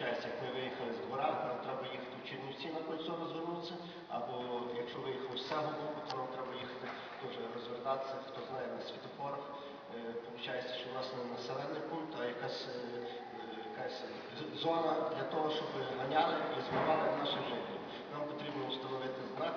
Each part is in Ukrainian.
виходить, як ми виїхали з двора, нам треба їхати в Чернівці на кольцо розвернутися, або якщо виїхав з цього боку, то нам треба їхати теж розвертатися, хто знає, на світофорах. Е, Получається, що у нас не населений пункт, а якась, е, зона для того, щоб ганяли і збивали наших жителів. Нам потрібно встановити знак,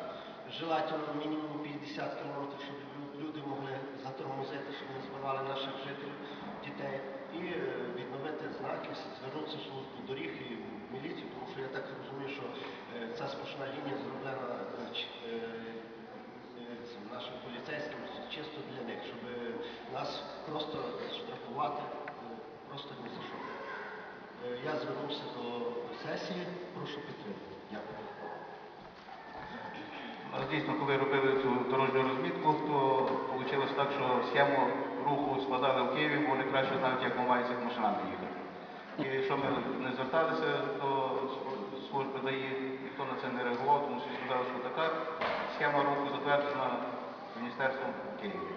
желательно мінімум 50 км, щоб люди могли затормозити, щоб не збивали наших жителів, дітей, і е, відновити знаки, звернутися в службу доріг і в міліцію, тому що я так розумію, що е, ця спошна лінія зроблена е, нашим поліцейським чисто для них, щоб нас просто штрафувати просто ні за що. Я звернувся до сесії, прошу підтримати. Дякую. Дійсно, коли робили цю дорожню розмітку, то вийшло так, що схему руху складали в Києві, бо вони краще знають, як мають цих машинами їхати. І якщо ми не зверталися до служби ДАІ, ніхто на це не реагував, тому що сказали, що така схема руху затверджена міністерством Києві.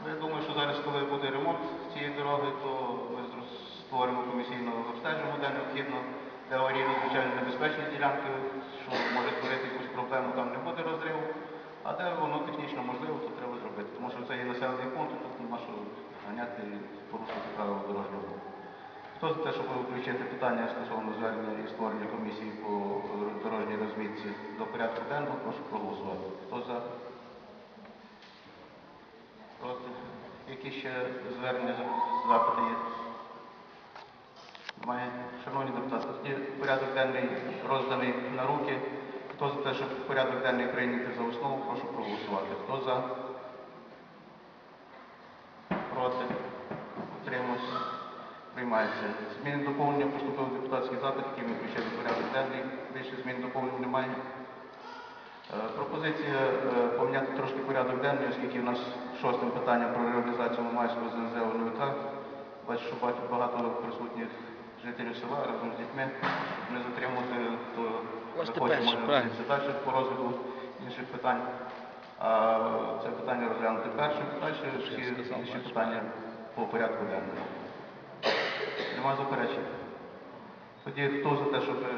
Ну, я думаю, що зараз, коли буде ремонт цієї дороги, то ми створимо комісійну обстеження, де необхідно для аварійно звичайно небезпечні ділянки, що може створити якусь проблему, там не буде розриву. А де воно технічно можливо, то треба зробити. Тому що це є населений пункт, і тут нема що ганяти і порушувати правила дорожнього руху. Хто за те, щоб включити питання стосовно звернення і створення комісії по дорожній розмітці до порядку денного, прошу проголосувати. Хто за? Проти? Які ще звернення, запити є? Немає. Шановні депутати, порядок денний розданий на руки. Хто за те, щоб порядок денний прийняти за основу, прошу проголосувати. Хто за? Проти? Утримуюся? Приймається. Зміни доповнення поступив депутатський запит, який ми включили порядок денний. Більше змін доповнень немає. Е, Пропозиція е, поміняти трошки порядок денний, оскільки в нас шостим питанням про реалізацію Мамайського ЗНЗ ОНВК. Бачу, що багато присутніх жителів села разом з дітьми. Не затримувати, то Захоче, перше, по розгляду інших питань. А це питання розглянути першим, далі всі інші питання по порядку денному. Нема заперечень. Тоді хто за те, щоб е,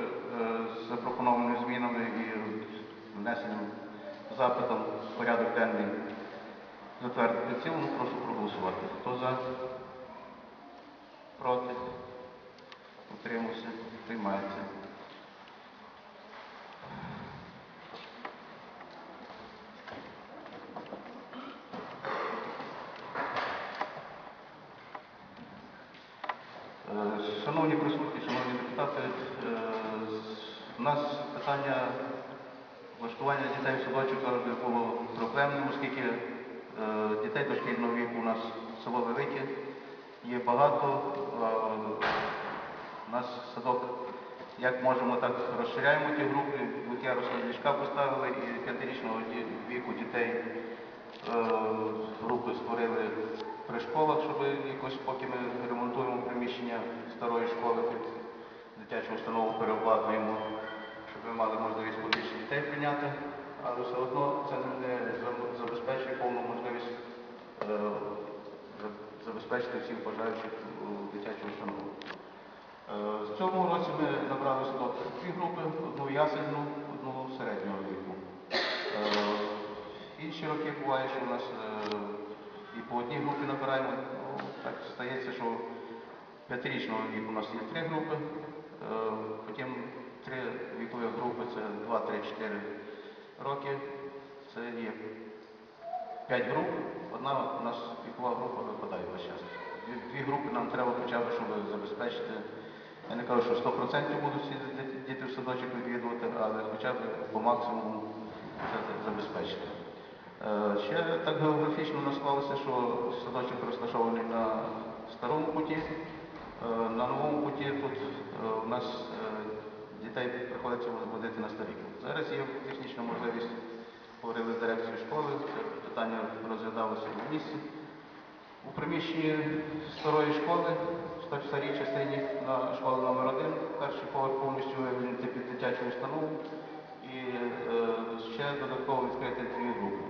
з запропонованими змінами і внесенням запитом в порядок денний затвердити в цілому, прошу проголосувати. Хто за? Проти? Утримався? Приймається. Е, Шановні присутні, шановні депутати, е, у нас питання влаштування дітей в садочок завжди було проблемним, оскільки е, дітей дошкільного віку у нас село велике, багато. е, У нас садок, як можемо, так розширяємо ті групи. Двох'ярусні ліжка поставили і п'ятирічного віку дітей е, групи створили при школах, щоб якось, поки ми ремонтуємо приміщення старої школи під дитячу установу переобладнуємо, щоб ми мали можливість побільше дітей прийняти, але все одно це не забезпечує повну можливість е, забезпечити всіх бажаючих у дитячу установу. Е, В цьому році ми набрали садок дві групи, одну ясельну, одну середнього віку. Е, Інші роки буває, що у нас е, і по одній групі набираємо. Ну, так стається, що п'ятирічного віку у нас є три групи, е, потім три вікові групи це 2, 3, 4 роки. Це є п'ять груп, одна у нас вікова група випадає весь час. Дві групи нам треба хоча б, щоб забезпечити. Я не кажу, що 100% будуть діти- в садочок відвідувати, але хоча б по максимуму це за- забезпечити. Е, Ще так географічно у нас склалося, що садочок розташований на старому путі. Е, На новому путі тут у нас е, дітей приходиться водити на старий путь. Зараз є технічна можливість говорили з дирекцією школи, це питання розглядалося в місці. У приміщенні старої школи, старій частині на школи номер 1 перший поверх повністю вивільнити під дитячу установу і е, ще додатково відкрити дві групи.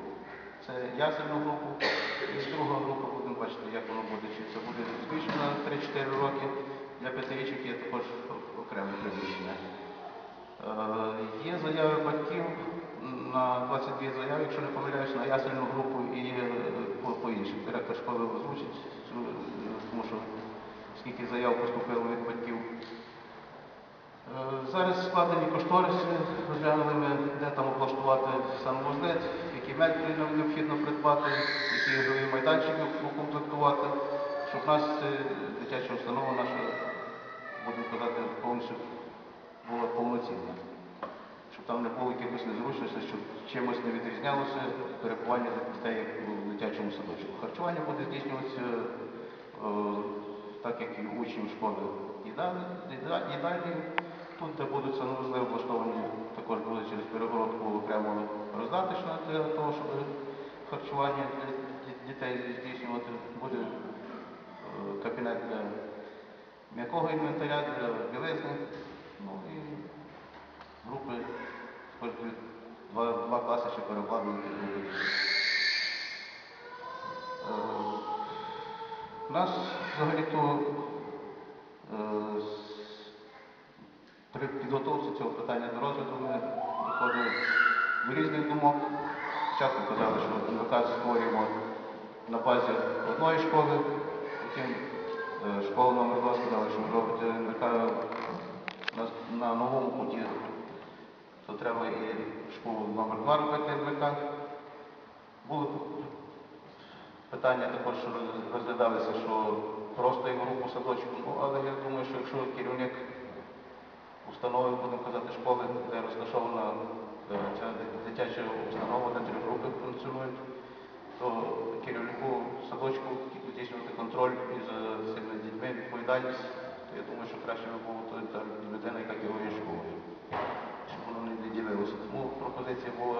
Це ясельну групу і друга група, будемо бачити, як воно буде. Чи це буде збільшено на 3-4 роки, для п'ятирічок є також окреме приміщення. Е, Є заяви батьків на 22 заяви, якщо не помиляюсь, на ясельну групу і е, по, по. Директор школи озвучить, тому що скільки заяв поступило від батьків. Е, Зараз складені кошториси, розглянули ми, де там облаштувати санвузлет, які меблі нам необхідно придбати, які ігрові майданчики укомплектувати, щоб в нас е, дитяча установа наша, будемо казати, повністю була повноцінна. Щоб там не було якихось незручностей, щоб чимось не відрізнялося перебування дітей у дитячому садочку. Харчування буде здійснюватися е, так, як і учнів школи їдальні, їда- їдальні. Тут, будуть санвузли облаштовані, також буде через перегородку окремо роздаточна для того, щоб харчування для дітей здійснювати. Буде е, кабінет для м'якого інвентаря, для білизни. Ну і групи, два, два класи ще перекладені. Е, У нас взагалі-то е, при підготовці цього питання до розгляду ми доходили до різних думок. Спочатку казали, що НВК створюємо на базі одної школи, потім е, школа номер 2 сказала, що робити НВК на, на новому путі, то треба і школу номер 2 робити НВК. Були питання також, що розглядалися, що просто його групу садочку, ну, але я думаю, що якщо керівник установи, будемо казати, школи, де розташована е, ця дитяча установа, де три групи функціонують, то керівнику садочку здійснювати контроль і за цими дітьми відповідальність, то я думаю, що краще би було та людина, яка керує школою, щоб воно не ділилося. Тому пропозиція була,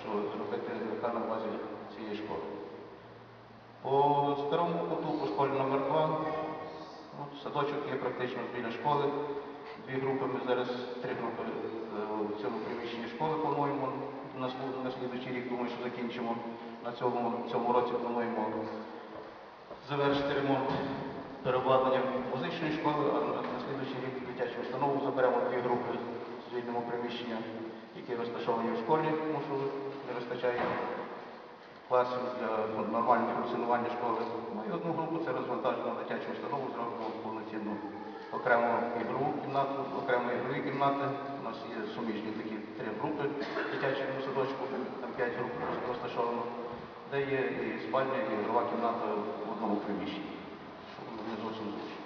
що зробити на базі цієї школи. По старому куту, по школі номер 2 ну, садочок є практично біля школи. Дві групи, ми зараз три групи е, в цьому приміщенні школи плануємо. На, слідуючий рік, думаю, що закінчимо. На цьому, цьому році плануємо завершити ремонт переобладнання музичної школи, а на слідуючий рік дитячу установу заберемо дві групи з вільного приміщення, які розташовані в школі, тому що не вистачає класів для нормального функціонування школи. Ну і одну групу це розвантажену дитячу установу, зробимо повноцінну окрему ігрову кімнату, окремо ігрові кімнати. У нас є суміжні такі три групи в дитячому садочку, там п'ять груп розташовано, де є і спальня, і ігрова кімната в одному приміщенні. Що не зовсім зручно.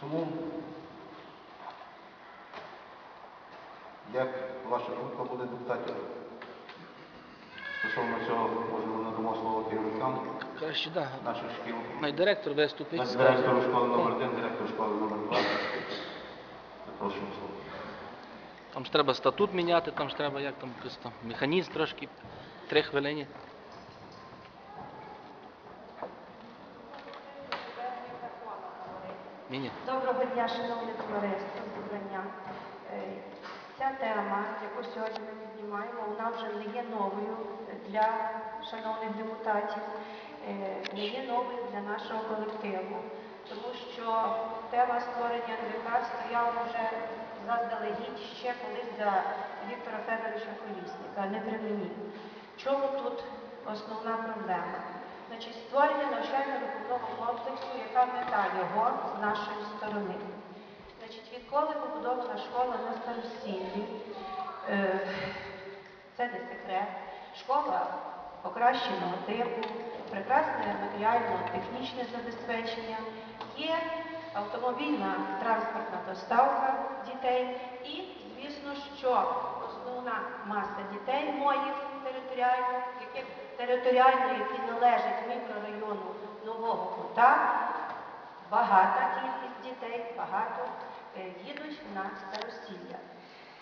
Тому як ваша думка буде депутатів стосовно цього, ми надамо слово керівникам Краще, да. наших шкіл. Най директор виступить. Наш директор школи номер 1 директор школи номер 2 Запрошуємо слово. Там ж треба статут міняти, там ж треба як там, якось там механізм трошки. Три хвилини. Ні-ні. Доброго дня, шановне товариство, зібрання. Ця тема, яку сьогодні ми піднімаємо, вона вже не є новою для шановних депутатів, е, не є новою для нашого колективу, тому що тема створення НВК стояла вже заздалегідь ще колись за Віктора Федоровича Колісника, не при мені. Чому тут основна проблема? Значить, створення навчально-виховного комплексу, яка мета його з нашої сторони. Відколи побудована школа на старосіллі, е, це не секрет, школа покращеного типу, прекрасне матеріально-технічне забезпечення, є автомобільна транспортна доставка дітей і, звісно, що основна маса дітей моїх територіально, яких територіально, які належать мікрорайону Нового Кута, багата кількість дітей, багато їдуть на старосілля.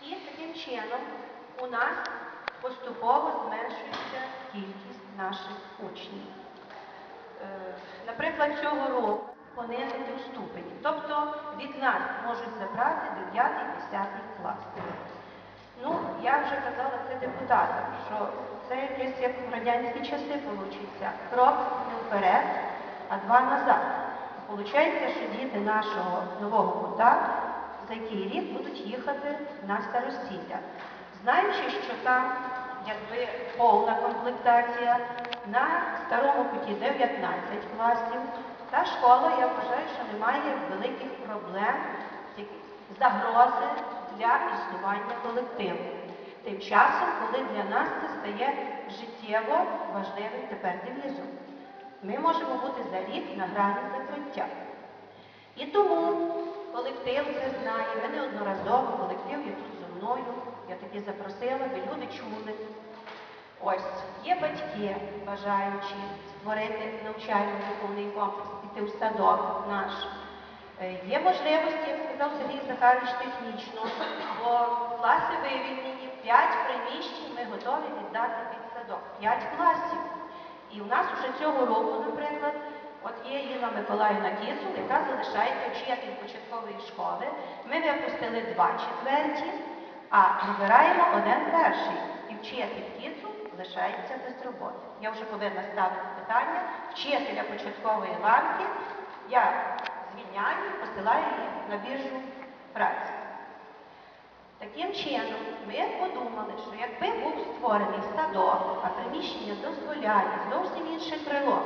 І таким чином у нас поступово зменшується кількість наших учнів. Е, Наприклад, цього року понизити в ступені. Тобто від нас можуть забрати 9-10 клас. Ну, я вже казала це депутатам, що це якесь як в радянські часи вийде. Крок не вперед, а два назад. Получається, що діти нашого нового кута за який рік будуть їхати на старостілля. Знаючи, що там якби повна комплектація, на старому куті 19 класів, та школа, я вважаю, що немає великих проблем, загрози для існування колективу. Тим часом, коли для нас це стає життєво важливим тепер девізом. Ми можемо бути за рік на грані закриття. І тому колектив це знає. Ми неодноразово, колектив є тут зі мною, я таки запросила, би люди чули. Ось є батьки, бажаючи створити навчально-виховний комплекс, піти в садок наш. Е, Є можливості, як сказав Сергій Захарович, технічно, бо класи вивільнені, 5 приміщень ми готові віддати під садок. 5 класів. І в нас вже цього року, наприклад, от є Інна Миколаївна Кіцул, яка залишається вчитель початкової школи. Ми випустили два четверті, а набираємо один перший. І вчитель Кіцул лишається без роботи. Я вже повинна ставити питання вчителя початкової ланки. Я звільняю, посилаю її на біржу праці. Таким чином, ми подумали, що якби був створений садок, а приміщення дозволяє зовсім інше крило,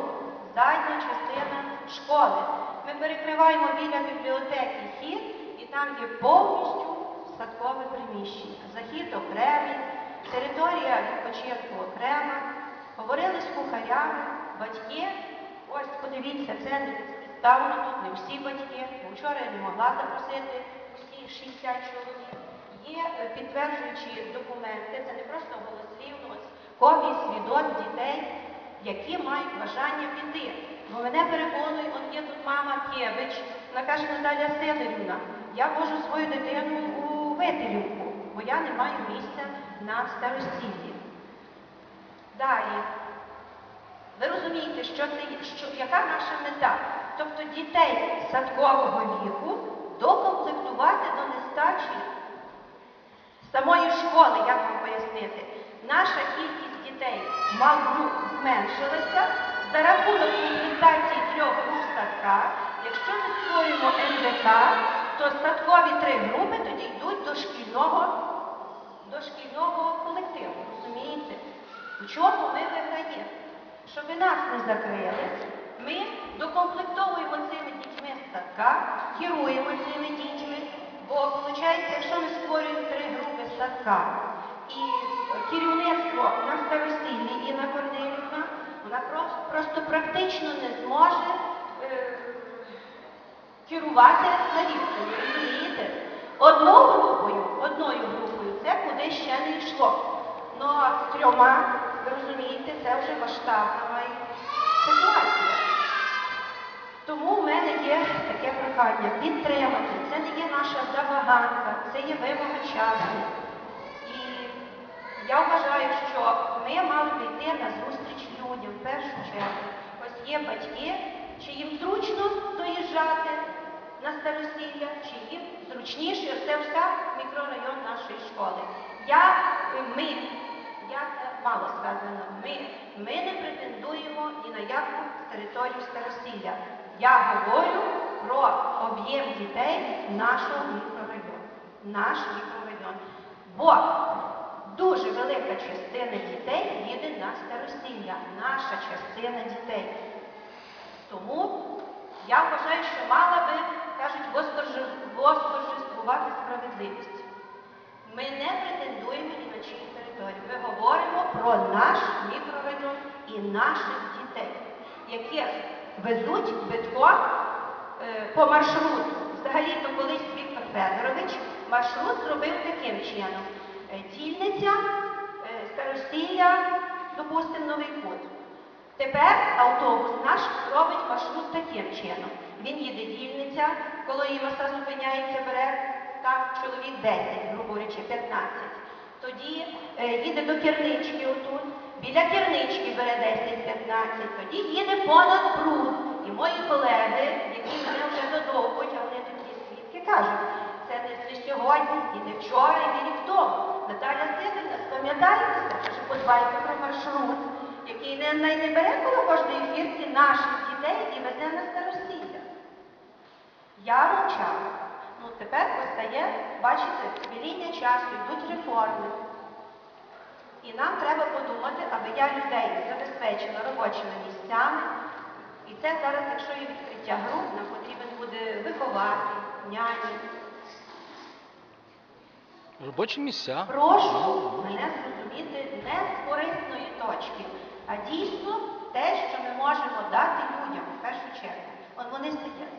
задня частина школи, ми перекриваємо біля бібліотеки хід, і там є повністю садкове приміщення. Захід окремий, територія відпочинку окрема. Говорили з кухарями, батьки. Ось подивіться, це не тут не всі батьки. Вчора я не могла запросити усі 60 чоловік. Є е, підтверджуючі документи, це не просто голослівно, ось копії свідоцтв дітей, які мають бажання піти. Бо мене переконують, от є тут мама Кєвич, вона каже Наталя Сидорівна, я вожу свою дитину у Вителівку, бо я не маю місця на старостіллі. Далі. Ви розумієте, що це, що, яка наша мета? Тобто дітей садкового віку докомплектувати до нестачі самої школи, як вам пояснити, наша кількість дітей мал зменшилася за рахунок комплектації трьох груп садка. Якщо ми створюємо НДК, то садкові три групи тоді йдуть до шкільного, до шкільного колективу. Розумієте? У чому ми виграємо? Щоб нас не закрили, ми докомплектовуємо цими дітьми садка, керуємо цими дітьми, бо виходить, якщо групи і керівництво на старостіллі Інна Корнилівна, вона просто, практично не зможе е, керувати на відстані, розумієте? Одну групою, одною групою це куди ще не йшло. А трьома, ви розумієте, це вже масштабна ситуація. Тому в мене є таке прохання підтримати. Це не є наша забаганка, це є вимога часу. Я вважаю, що ми мали б йти на зустріч людям в першу чергу. Ось є батьки, чи їм зручно доїжджати на старосілля, чи їм зручніше, це вся мікрорайон нашої школи. Я, ми, я мало сказано, ми, ми не претендуємо ні на яку територію старосілля. Я говорю про об'єм дітей нашого мікрорайону. Наш мікрорайон. Бо дуже велика частина дітей їде на старосілля. Наша частина дітей. Тому я вважаю, що мала би, кажуть, восторжествувати справедливість. Ми не претендуємо ні на чиї території. Ми говоримо про наш мікрорайон і наших дітей, яких везуть битко е, по маршруту. Взагалі-то колись Віктор Федорович маршрут зробив таким чином. Е, Дільниця, е, старостілля, допустимо, новий кут. Тепер автобус наш робить маршрут таким чином. Він їде дільниця, коло Іваса зупиняється, бере там чоловік 10, грубо говорячи, 15. Тоді е, їде до кернички отут, біля кернички бере 10-15, тоді їде понад пруд. І мої колеги, які мене вже додовбуть, а вони тут свідки, кажуть, це не сьогодні, і не вчора, і не рік тому. Наталя Сидорівна, спам'ятайтеся, що подбайте про маршрут, який не, не, бере коло кожної фірки наших дітей і везе на старосілля. Я мовчала. Ну тепер постає, бачите, біління часу, йдуть реформи. І нам треба подумати, аби я людей забезпечила робочими місцями. І це зараз, якщо є відкриття груп, нам потрібен буде вихователь, няні. Робочі місця. Прошу мене зрозуміти не з корисної точки, а дійсно те, що ми можемо дати людям в першу чергу. От вони сидять.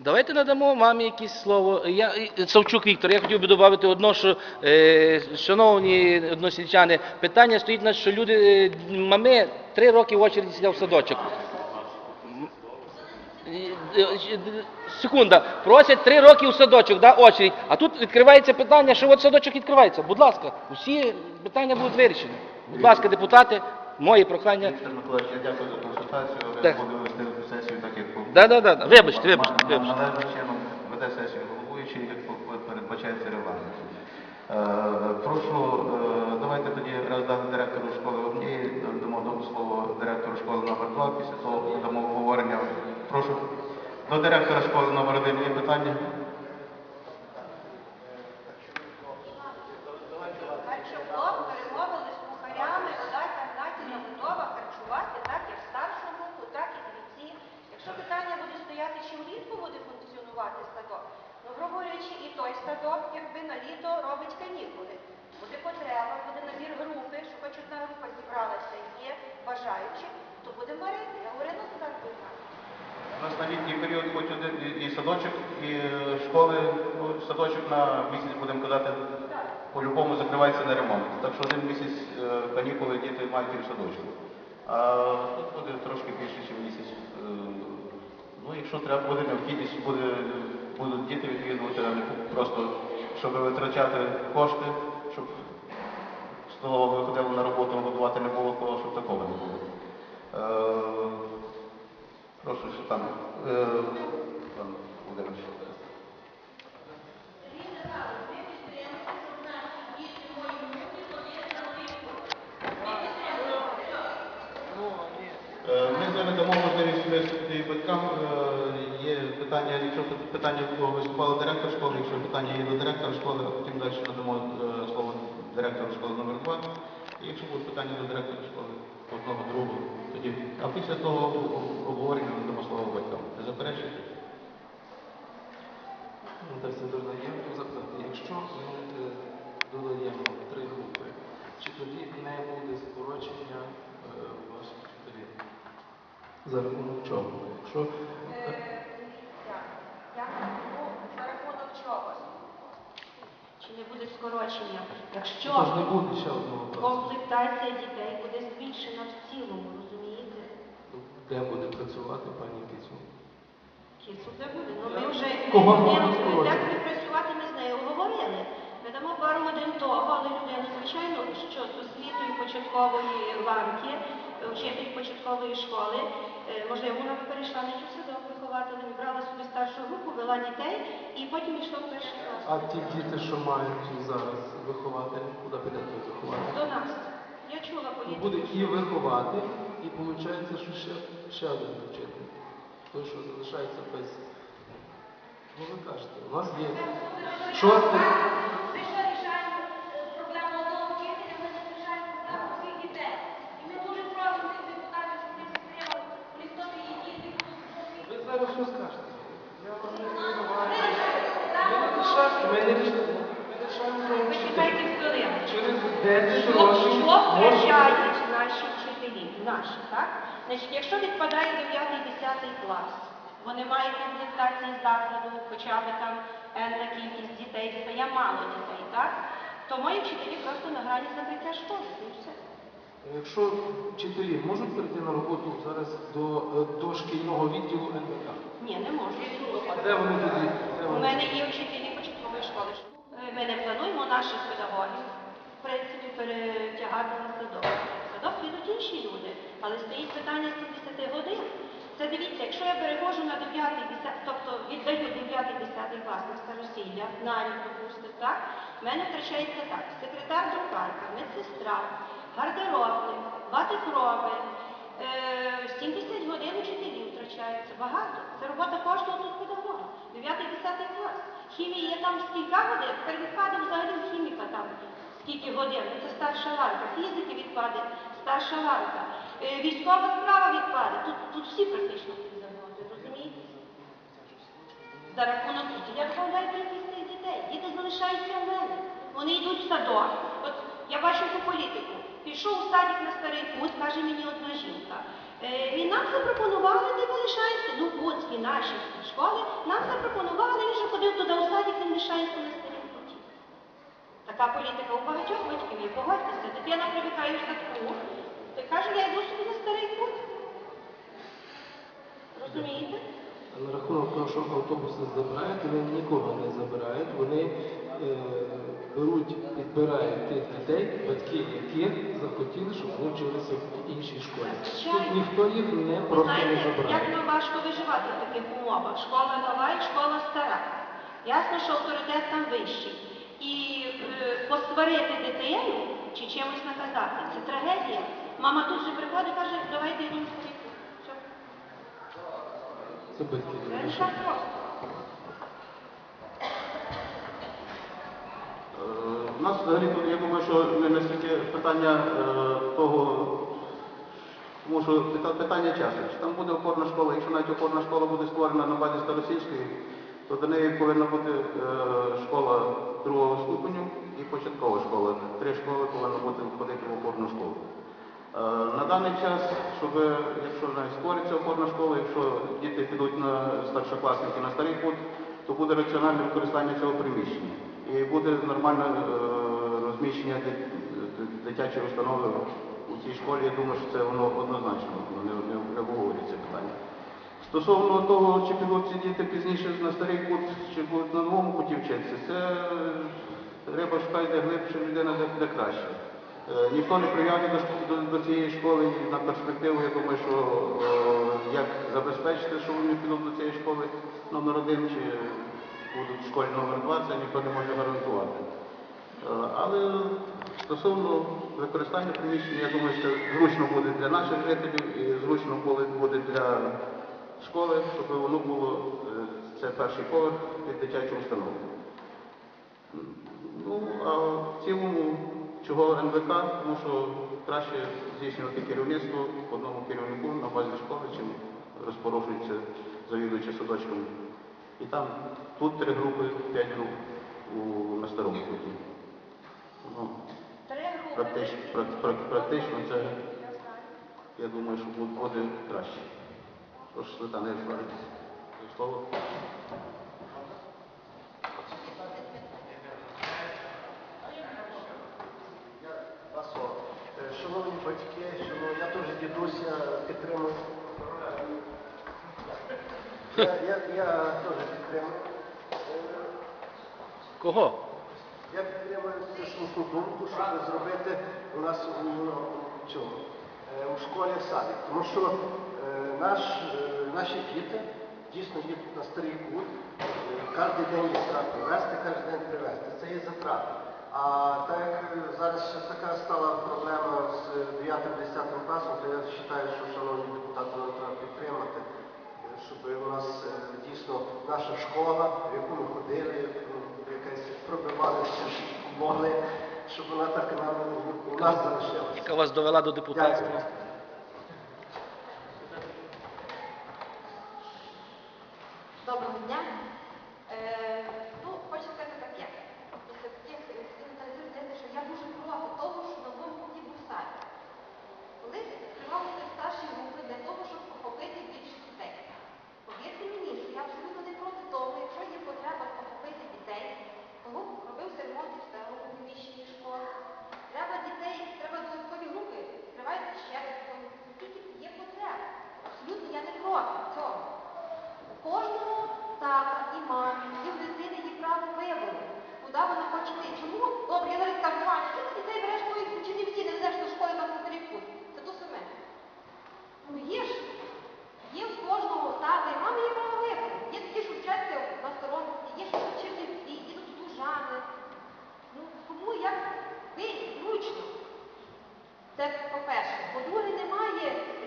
Давайте надамо мамі якесь слово. Я, Савчук Віктор, я хотів би додати одно, що, е, шановні односельчани, питання стоїть на що люди, е, мами три роки в очереді сидять в садочок. Е, е, Секунда, просять три роки в садочок, да, очередь, а тут відкривається питання, що от садочок відкривається. Будь ласка, усі питання будуть вирішені. Будь ласка, депутати, мої прохання. Віктор Миколаївич, я дякую за консультацію. Так. Буду вести сесію так, як Да, да, да, да. Вибачте, вибачте, вибачте. Належним чином веде сесію головуючий, як передбачається регламент. Е, Прошу, е, давайте тоді раз дати директору школи однієї, дамо до- слово директору школи номер 2, після того дамо обговорення. Прошу. До директора школи номер 1 є питання? Групи, що хоч одна група зібралася, є бажаючі, то буде варити. Я говорила зараз питання. У нас на літній період хоч один і- садочок, і е, школи, ну, садочок на місяць, будемо казати, по-любому закривається на ремонт. Так що один місяць е, канікули діти мають і в садочку. А тут буде трошки більше, ніж місяць. Е, Ну, якщо треба буде необхідність, буде, будуть діти відвідувати, просто, щоб витрачати кошти, щоб столова виходила на роботу, годувати не було кого, щоб такого не було. Прошу, що там, Ми зараз дамо можливість і батькам. Є питання, якщо питання виступала директор школи, якщо питання є до директора школи, а потім далі надамо слово директору школи номер 2. І якщо будуть питання до директора школи одного, другого, тоді. А після того обговорення надамо слово батькам. Не заперечуєте? Ну, Так, це додаємо запитати, якщо ми е, додаємо три групи, чи тоді не буде скорочення е, ваших вчителів? За рахунок чого? Якщо е, Я кажу, за рахунок чого? Чи не буде скорочення? Якщо не буде ще одного комплектація дітей буде збільшена в цілому? Де буде працювати пані Кицю? Кіцу де буде. Ну ми вже Кого ми можна людину, як ми працювати, ми з нею говорили. Ми дамо пару годин того, але людина, звичайно, що з освітою початкової ланки, вчитель початкової школи, е, можливо, вона б перейшла не в садок вихователем, брала собі старшу групу, вела дітей і потім йшла в перший клас. А ті діти, що мають зараз вихователь, куди піде той вихователь? До нас. Я чула Ну, політику. Буде і вихователь, і виходить, що ще, ще один вчитель. Той, що залишається без. Ну ви кажете, у нас є шостий. Ми що рішаємо е, проблему одного вчителя, ми не рішаємо проблему всіх дітей. І ми дуже просимо цих депутатів, щоб вони підтримали, бо ніхто не є діти, Ви зараз що скажете? Я вам не винуваю. Ми не рішаємо, ми не рішаємо. Ми рішаємо про вчителя. Почекайте хвилину. Через 10 Що, років що може втрачають наші вчителі? Наші, так? Значить, якщо відпадає 9-10 клас, вони мають комплектації закладу, хоча б там енна кількість дітей, стає мало дітей, так? То мої вчителі просто на грані закриття школи. і все. Якщо вчителі можуть прийти на роботу зараз до, е, до шкільного відділу НВК, Ні, не можу. де вони тоді? Де У вони? мене є вчителі початкової школи. Е, Ми не плануємо наших педагогів, в принципі, перетягати на садок. В Садок підуть інші люди, але стоїть питання 70 годин. Це дивіться, якщо я перевожу на 9, 10, тобто віддаю 9, 10 клас на старосілля, на рік, допустимо, так, в мене втрачається так, секретар друкарка, медсестра, гардеробник, батикрови, е, 70 годин учителів втрачається, багато. Це робота кожного тут педагога, 9-10 клас. Хімія є там скільки годин, тепер відпаде взагалі хіміка там скільки годин, це старша ланка, фізики відпаде, старша ланка, Е, військова справа всі практично будуть загоди, розумієте? За рахунок я вкладаю кількість цих дітей. Діти залишаються в мене. Вони йдуть в садок. От я бачу цю політику. Пішов у садик на старий путь, каже мені одна жінка. Е, і нам запропонували, ти залишаєшся. Ну, Буцькі наші школи, нам запропонували, він вже ходив туди у садик, він лишається на старій путі. Така політика у багатьох батьків є. Погодьтеся, дитина привикає в садку, каже, я йду собі на старий путь. Розумієте? На рахунок того, що автобуси забирають, вони нікого не забирають. Вони е, беруть, підбирають тих дітей, батьки яких захотіли, щоб вони вчилися в іншій школі. Тут ніхто їх не просто не Знаєте, як нам важко виживати в таких умовах. Школа нова і школа стара. Ясно, що авторитет там вищий. І е, посварити дитину чи чимось наказати це трагедія. Мама тут же приходить і каже, давайте йдемо в старий путь». Все. Е, У нас взагалі, тут, я думаю, що не настільки питання е, того, тому що питання часу. Чи там буде опорна школа, якщо навіть опорна школа буде створена на базі Старосільської, то до неї повинна бути е, школа другого ступеню і початкова школа. Три школи повинно бути входити в опорну школу. Е, На даний час, щоб якщо навіть створиться опорна школа, якщо діти підуть на старшокласники на старий путь, то буде раціональне використання цього приміщення. І буде нормальне е, розміщення ди- ди- дитячої установи у цій школі. Я думаю, що це воно однозначно не, не, обговорюється питання. Стосовно того, чи підуть ці діти пізніше на старий путь, чи будуть на новому путі вчитися, це треба шукати глибше людина, де краще. Е, Ніхто не прив'язаний до, до, до цієї школи і на перспективу, я думаю, що е, як забезпечити, що вони підуть до цієї школи номер один, чи будуть в школі номер два, це ніхто не може гарантувати. Е, Але стосовно використання приміщення, я думаю, що зручно буде для наших жителів і зручно буде- для школи, щоб воно було, е, це перший поверх під дитячу установу. Ну, а в цілому, чого НВК, тому що краще здійснювати керівництво одному керівнику на базі школи, чим розпорошується завідуючи садочком. І там тут три групи, п'ять груп у, на старому путі. Ну, Три групи. практично, прак- прак- практично це, я думаю, що буде, краще. Тож, скажу слово. Батьки, шановні, я теж дідуся підтримую. Я, я, я теж підтримую. Кого? Я підтримую цю слушну думку, щоб зробити у нас у, у цьому, е, у школі садик. Тому що е, наш, е, наші діти дійсно їдуть на старий кут, кожен день є страх привезти, кожен день привезти. Це є затрати. А так як зараз ще така стала проблема з 9-10 класом, то я вважаю, що шановні депутати треба підтримати, щоб у нас е, дійсно наша школа, в яку ми ходили, ну, якась пробивалися, могли, щоб вона так нам у нас залишилася. Яка вас довела до депутатства? Дякую. Доброго дня. Е, ну, хочу сказати таке. Після таких інтерв'ю здається, що я дуже проти того, що на новому путі був садик. Колись відкривалися старші групи для того, щоб охопити більше дітей. Повірте мені, що я абсолютно не проти того, якщо є потреба охопити дітей, тому робився ремонт в старому приміщенні школи. Треба дітей, треба додаткові групи, відкривайте ще раз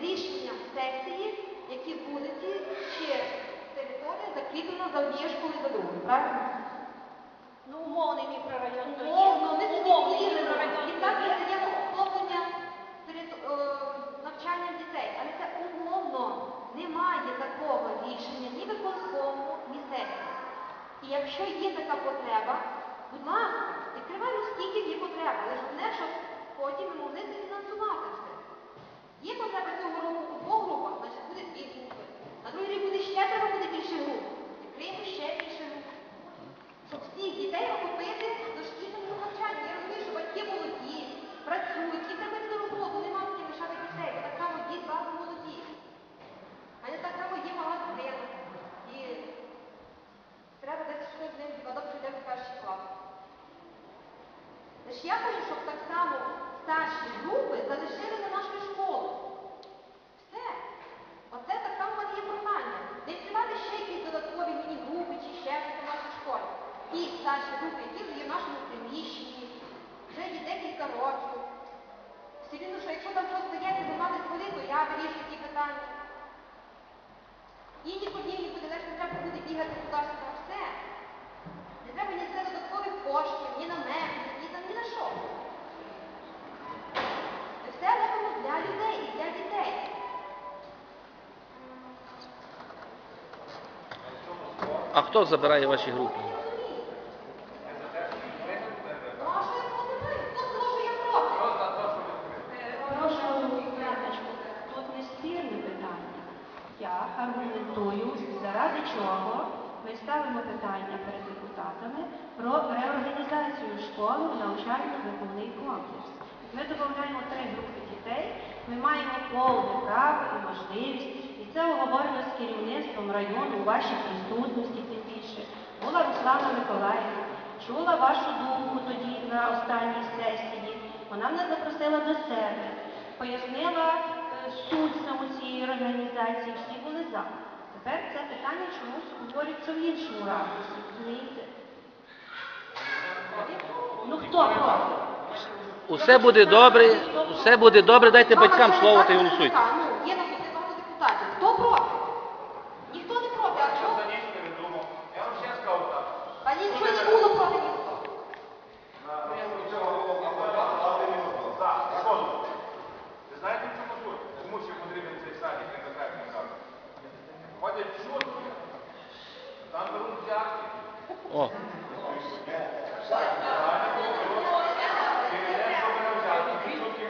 рішення сесії, які вулиці чи територія закріплена за однією школою за другою. Правильно? Ну, умовний мікрорайон. є. Умовно, не Умовний мікрорайон. І так є охоплення серед е, навчання дітей. Але це умовно. Немає такого рішення ні виконкому, ні сесії. І якщо є така потреба, будь ласка, відкриваємо скільки є потреба. Але головне, щоб потім ми могли фінансувати все. Є потреба цього року у двох групах, значить буде дві групи. На другий рік буде ще треба буде більше груп. Відкриємо ще більше груп щоб всіх дітей охопити дошкільному навчанню. Я розумію, що батьки молоді, працюють, їм треба на роботу, нема ким лишати дітей. Так само діти багато молоді. А не так само є мала дитина. І треба десь щось з ним дівадок йде в перший клас. Тож я хочу, щоб так само старші групи залишили на нашу школу. Все. Оце так само в мене є прохання. Не відкривати ще якісь додаткові міні-групи чи ще щось у нашій школі. Ті старші групи, які вже є в нашому приміщенні, вже є декілька років. Все рівно, що якщо там щось стається, нема не води, то я вирішую ті питання. Інші подібні буде, лише не треба буде бігати туди-сюди. Все. Не треба ні це додаткових коштів, ні на меблі, ні, на- ні на що. Ми все робимо для людей і для дітей. А хто забирає ваші групи? Тут не спірне питання. Я аргументую, заради чого ми ставимо питання перед депутатами про реорганізацію школи в навчально-виховний комплекс. Ми додаємо три групи дітей, ми маємо повне право і можливість, і це оговорено з керівництвом району у вашій присутності. Була Руслана Миколаївна, чула вашу думку тоді на останній сесії. Вона мене запросила до себе, пояснила е, суть саме цієї організації, всі були за. Тепер це питання чомусь говориться в іншому ракурсі, розумієте? Ну хто проти? Усе буде добре, усе буде добре, дайте батькам слово та й голосуйте. Ну, є на багато депутатів. Хто проти? Ніхто не проти, а чого? А нічого не було проти ніхто. Ви знаєте, чому суть? Тому що потрібен цей садик на конкретний садик. Ходять чутки, там беруть взятки. О, Керівництво бере взятки, чутки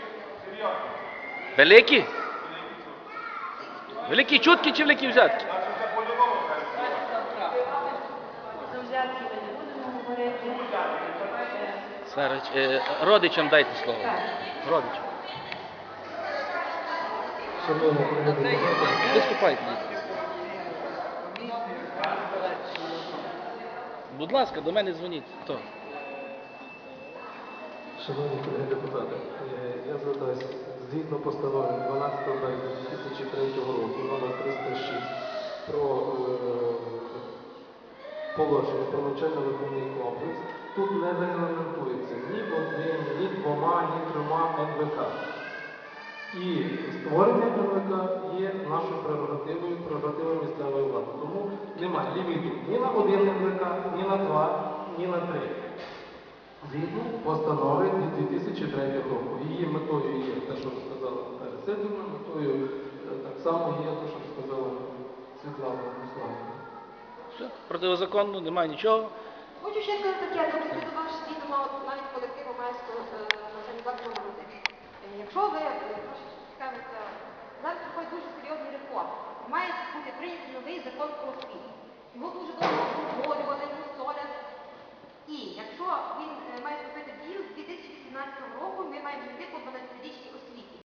серйозні. Великі? Великі чутки чи великі взятки? Сарич, е, родичам дайте слово. Родичам. Виступайте. Будь ласка, до мене дзвоніть. Хто? Шановні депутати, е, я звертаюся згідно постанови 12 березня 2003 року номер 306 про е, положення про навчально-виховний комплекс. Тут не регламентується ні одним, ні двома, ні трьома НВК. І створення НВК є нашою прерогативою, прерогативою місцевої влади. Тому немає ліміту ні на один НВК, ні на два, ні на три згідно постанови 2003 року. Її метою є те, що сказала Наталя Сидорна, метою е, так само є те, що сказала Світлана Руславна. Все, протизаконно, немає нічого. Хочу ще сказати таке, я не вас відомо навіть колективу майського санітарного родини. Якщо ви е, цікавиться, зараз проходить дуже серйозний реформ, Має бути прийнятий новий закон про освіту. Його дуже довго обговорювали, мусоляли. І якщо він е, має вступити в дію, з 2018 року ми маємо йти по 12-річній